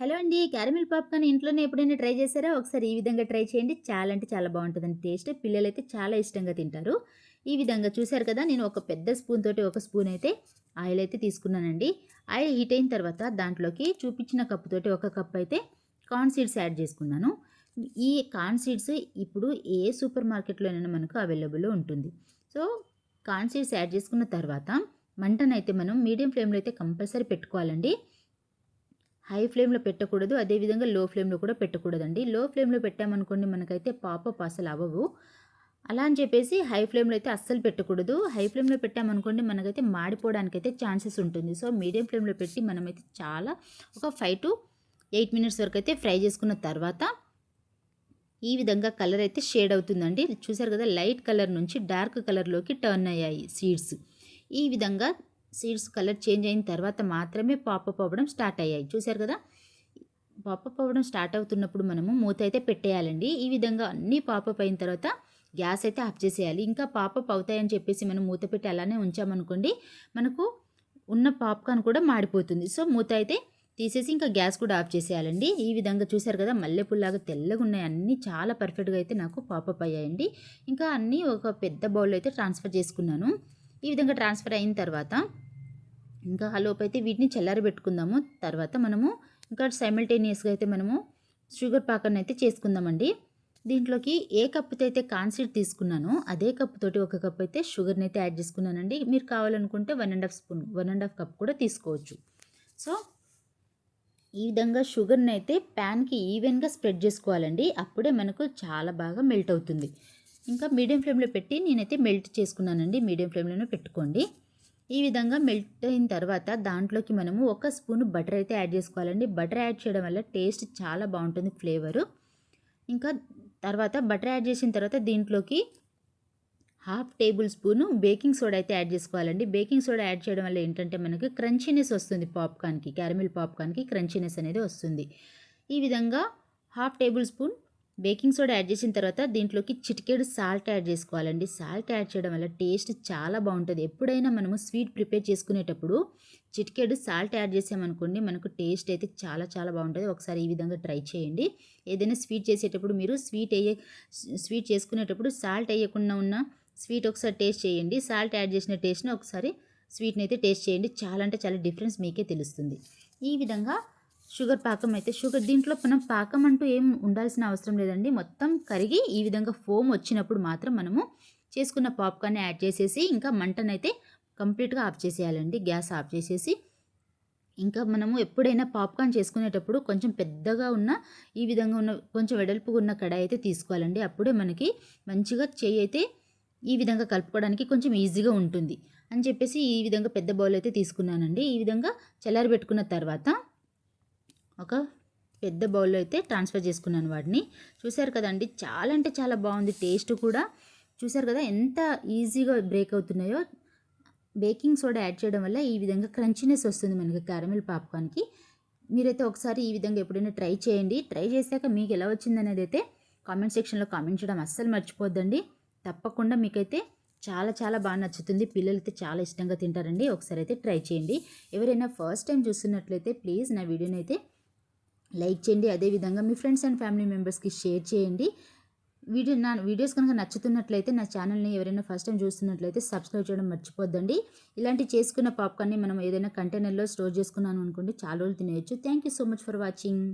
Hello అండి. Caramel popcorn ఇంట్లోనే ఎప్పుడైనా ట్రై చేశారా? ఒకసారి ఈ విధంగా ట్రై చేయండి. చాలా అంటే చాలా బాగుంటుందండి టేస్ట్. పిల్లలైతే చాలా ఇష్టంగా తింటారు. ఈ విధంగా చూశారు కదా నేను ఒక పెద్ద స్పూన్ తోటి ఒక స్పూన్ అయితే ఆయిల్ అయితే తీసుకున్నానండి. ఆయిల్ హీట్ అయిన తర్వాత దాంట్లోకి చూపించిన కప్పుతోటి ఒక కప్ అయితే కార్న్ సీడ్స్ యాడ్ చేసుకున్నాను. ఈ కార్న్ సీడ్స్ ఇప్పుడు ఏ సూపర్ మార్కెట్లోనైనా మనకు అవైలబుల్లో ఉంటుంది. సో కార్న్ సీడ్స్ యాడ్ చేసుకున్న తర్వాత మంటనైతే మనం మీడియం ఫ్లేమ్లో అయితే కంపల్సరీ పెట్టుకోవాలండి. హై ఫ్లేమ్లో పెట్టకూడదు. అదేవిధంగా లో ఫ్లేమ్లో కూడా పెట్టకూడదండి. లో ఫ్లేమ్లో పెట్టామనుకోండి మనకైతే పాపప్ అసలు అవ్వవు. అలా అని చెప్పేసి హై ఫ్లేమ్లో అయితే అస్సలు పెట్టకూడదు. హై ఫ్లేమ్లో పెట్టామనుకోండి మనకైతే మాడిపోవడానికి అయితే ఛాన్సెస్ ఉంటుంది. సో మీడియం ఫ్లేమ్లో పెట్టి మనమైతే చాలా ఒక ఫైవ్ టు ఎయిట్ మినిట్స్ వరకు అయితే ఫ్రై చేసుకున్న తర్వాత ఈ విధంగా కలర్ అయితే షేడ్ అవుతుందండి. చూసారు కదా లైట్ కలర్ నుంచి డార్క్ కలర్లోకి టర్న్ అయ్యాయి సీడ్స్. ఈ విధంగా సీడ్స్ కలర్ చేంజ్ అయిన తర్వాత మాత్రమే పాపప్ అవ్వడం స్టార్ట్ అయ్యాయి. చూశారు కదా? పాపప్ అవ్వడం స్టార్ట్ అవుతున్నప్పుడు మనము మూత అయితే పెట్టేయాలండి. ఈ విధంగా అన్నీ పాపప్ అయిన తర్వాత గ్యాస్ అయితే ఆఫ్ చేసేయాలి. ఇంకా పాపప్ అవుతాయని చెప్పేసి మనం మూత పెట్టి అలానే ఉంచామనుకోండి మనకు ఉన్న పాప్కార్న్ కూడా మాడిపోతుంది. సో మూత అయితే తీసేసి ఇంకా గ్యాస్ కూడా ఆఫ్ చేసేయాలండి. ఈ విధంగా చూశారు కదా? మల్లెపూలాగా తెల్లగా ఉన్నాయి. అన్నీ చాలా పర్ఫెక్ట్గా అయితే నాకు పాపప్ అయ్యాయండి ఇంకా అన్నీ ఒక పెద్ద బౌల్ అయితే ట్రాన్స్ఫర్ చేసుకున్నాను. ఈ విధంగా ట్రాన్స్ఫర్ అయిన తర్వాత ఇంకా లోపు అయితే వీటిని చల్లారబెట్టుకుందాము తర్వాత మనము ఇంకా సైమిల్టేనియస్గా అయితే మనము షుగర్ పాకర్ని అయితే చేసుకుందామండి. దీంట్లోకి ఏ కప్పుతో అయితే కాన్సీడ్ తీసుకున్నానో అదే కప్పుతోటి ఒక కప్ అయితే షుగర్ని అయితే యాడ్ చేసుకున్నానండి. మీరు కావాలనుకుంటే one and half spoon one and half cup కూడా తీసుకోవచ్చు. సో ఈ విధంగా షుగర్ని అయితే ప్యాన్కి ఈవెన్గా స్ప్రెడ్ చేసుకోవాలండి. అప్పుడే మనకు చాలా బాగా మెల్ట్ అవుతుంది. ఇంకా మీడియం ఫ్లేమ్లో పెట్టి నేనైతే మెల్ట్ చేసుకున్నానండి. మీడియం ఫ్లేమ్లోనే పెట్టుకోండి. ఈ విధంగా మెల్ట్ అయిన తర్వాత దాంట్లోకి మనము ఒక స్పూన్ బటర్ అయితే యాడ్ చేసుకోవాలండి. బటర్ యాడ్ చేయడం వల్ల టేస్ట్ చాలా బాగుంటుంది ఫ్లేవరు. ఇంకా తర్వాత బటర్ యాడ్ చేసిన తర్వాత దీంట్లోకి half table spoon baking soda అయితే యాడ్ చేసుకోవాలండి. బేకింగ్ సోడా యాడ్ చేయడం వల్ల ఏంటంటే మనకి క్రంచీనెస్ వస్తుంది పాప్కార్న్కి క్యారమిల్ పాప్కార్న్కి క్రంచీనెస్ అనేది వస్తుంది. ఈ విధంగా half tablespoon baking soda add చేసిన తర్వాత దీంట్లోకి చిటికెడు సాల్ట్ యాడ్ చేసుకోవాలండి. సాల్ట్ యాడ్ చేయడం వల్ల టేస్ట్ చాలా బాగుంటుంది. ఎప్పుడైనా మనము స్వీట్ ప్రిపేర్ చేసుకునేటప్పుడు చిటికెడు సాల్ట్ యాడ్ చేసామనుకోండి మనకు టేస్ట్ అయితే చాలా చాలా బాగుంటుంది. ఒకసారి ఈ విధంగా ట్రై చేయండి. ఏదైనా స్వీట్ చేసేటప్పుడు మీరు స్వీట్ వేయ స్వీట్ చేసుకునేటప్పుడు సాల్ట్ వేయకుండా ఉన్న స్వీట్ ఒకసారి టేస్ట్ చేయండి. సాల్ట్ యాడ్ చేసిన టేస్ట్ని ఒకసారి స్వీట్ని అయితే టేస్ట్ చేయండి. చాలా అంటే చాలా డిఫరెన్స్ మీకే తెలుస్తుంది. ఈ విధంగా షుగర్ పాకం అయితే షుగర్ దీంట్లో మనం పాకం అంటూ ఏం ఉండాల్సిన అవసరం లేదండి. మొత్తం కరిగి ఈ విధంగా ఫోమ్ వచ్చినప్పుడు మాత్రం మనము చేసుకున్న పాప్కార్న్ యాడ్ చేసేసి ఇంకా మంటనైతే కంప్లీట్గా ఆఫ్ చేసేయాలండి. గ్యాస్ ఆఫ్ చేసేసి ఇంకా మనము ఎప్పుడైనా పాప్కార్న్ చేసుకునేటప్పుడు కొంచెం పెద్దగా ఉన్న ఈ విధంగా ఉన్న కొంచెం వెడల్పుగా ఉన్న కడాయి అయితే తీసుకోవాలండి. అప్పుడే మనకి మంచిగా చేయి అయితే ఈ విధంగా కలుపుకోవడానికి కొంచెం ఈజీగా ఉంటుంది. అని చెప్పేసి ఈ విధంగా పెద్ద బౌల్ అయితే తీసుకున్నానండి. ఈ విధంగా చల్లారి పెట్టుకున్న తర్వాత ఒక పెద్ద బౌల్లో అయితే ట్రాన్స్ఫర్ చేసుకున్నాను వాటిని. చూశారు కదండి చాలా అంటే చాలా బాగుంది టేస్ట్ కూడా. చూశారు కదా ఎంత ఈజీగా బ్రేక్ అవుతున్నాయో. బేకింగ్ సోడా యాడ్ చేయడం వల్ల ఈ విధంగా క్రంచినెస్ వస్తుంది మనకి క్యారమిల్ పాప్కార్న్కి మీరైతే ఒకసారి ఈ విధంగా ఎప్పుడైనా ట్రై చేయండి. ట్రై చేశాక మీకు ఎలా వచ్చిందనేది అయితే కామెంట్ సెక్షన్లో కామెంట్ చేయడం అస్సలు మర్చిపోద్దండి. తప్పకుండా మీకైతే చాలా చాలా బాగా నచ్చుతుంది. పిల్లలు అయితే చాలా ఇష్టంగా తింటారండి. ఒకసారి అయితే ట్రై చేయండి. ఎవరైనా ఫస్ట్ టైం చూస్తున్నట్లయితే ప్లీజ్ నా వీడియోని అయితే లైక్ చేయండి. అదేవిధంగా మీ ఫ్రెండ్స్ అండ్ ఫ్యామిలీ మెంబర్స్కి షేర్ చేయండి. వీడియో నా వీడియోస్ కనుక నచ్చుతున్నట్లయితే నా ఛానల్ని ఎవరైనా ఫస్ట్ టైం చూస్తున్నట్లయితే సబ్స్క్రైబ్ చేయడం మర్చిపోద్దండి. ఇలాంటి చేసుకున్న పాప్కార్న్ని మనం ఏదైనా కంటైనర్లో స్టోర్ చేసుకున్నాను అనుకోండి చాలా రోజులు తినేయచ్చు. Thank you so much for watching.